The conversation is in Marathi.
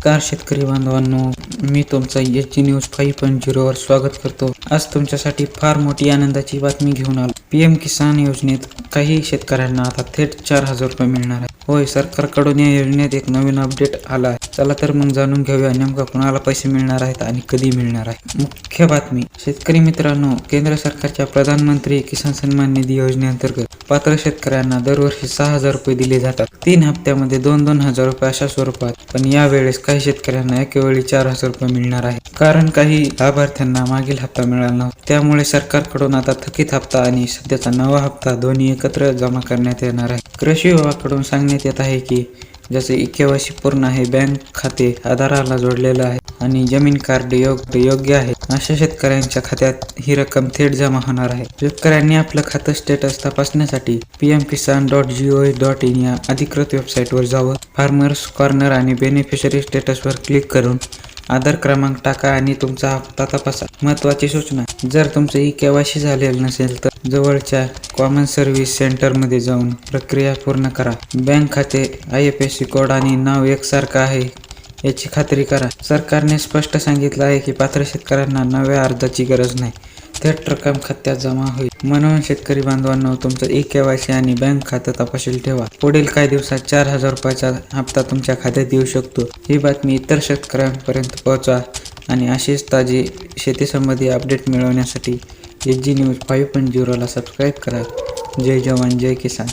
नमस्कार शेतकरी बांधवांनो मी तुमचा एच न्यूज फाईव्ह पॉईंट झिरोवर स्वागत करतो. आज तुमच्यासाठी फार मोठी आनंदाची बातमी घेऊन आलो. पी एम किसान योजनेत काही शेतकऱ्यांना आता थेट चार हजार रुपये मिळणार आहे होय सरकारकडून या योजनेत एक नवीन अपडेट आला आहे. चला तर मग जाणून घेऊया नेमका कुणाला पैसे मिळणार आहेत आणि कधी मिळणार आहे मुख्य बातमी शेतकरी मित्रांनो केंद्र सरकारच्या प्रधानमंत्री किसान सन्मान निधी योजनेअंतर्गत पात्र शेतकऱ्यांना दरवर्षी सहा हजार रुपये दिले जातात. तीन हप्त्यामध्ये दोन दोन हजार रुपये अशा स्वरूपात पण यावेळेस काही शेतकऱ्यांना एकेवेळी चार हजार रुपये मिळणार आहे कारण काही लाभार्थ्यांना मागील हप्ता मिळाला नव्हता. त्यामुळे सरकारकडून आता थकीत हप्ता आणि सध्याचा नवा हप्ता दोन्ही एकत्र जमा करण्यात येणार आहे. कृषी विभागाकडून सांगण्यात येत आहे की जसे केवायसी पूर्ण आहे बँक खाते आधाराला जोडलेलं आहे. आणि जमीन कार्ड योग्य योग्य आहे. अशा शेतकऱ्यांच्या खात्यात ही रक्कम थेट जमा होणार आहे. शेतकऱ्यांनी आपलं खातं स्टेटस तपासण्यासाठी P M Kisan dot G O dot in या अधिकृत वेबसाईटवर जावं. फार्मर्स कॉर्नर आणि बेनिफिशरी स्टेटसवर क्लिक करून आधार क्रमांक टाका आणि तुमचा हप्ता तपासा. महत्त्वाची सूचना जर तुमचं ई केवायसी झालेलं नसेल तर जवळच्या कॉमन सर्व्हिस सेंटरमध्ये जाऊन प्रक्रिया पूर्ण करा. बँक खाते I F S C code आणि नाव एकसारखं आहे. याची खात्री करा. सरकारने स्पष्ट सांगितलं आहे की पात्र शेतकऱ्यांना नव्या अर्जाची गरज नाही. थेट रक्कम खात्यात जमा होईल. म्हणून शेतकरी बांधवांना तुमचं ई केवायसी आणि बँक खातं तपाशील ठेवा. पुढील काही दिवसात चार हजार रुपयाचा हप्ता तुमच्या खात्यात येऊ शकतो. ही बातमी इतर शेतकऱ्यांपर्यंत पोहोचवा आणि अशीच ताजी शेतीसंबंधी अपडेट मिळवण्यासाठी H G news five point झिरोला subscribe करा. जय जवान जय किसान.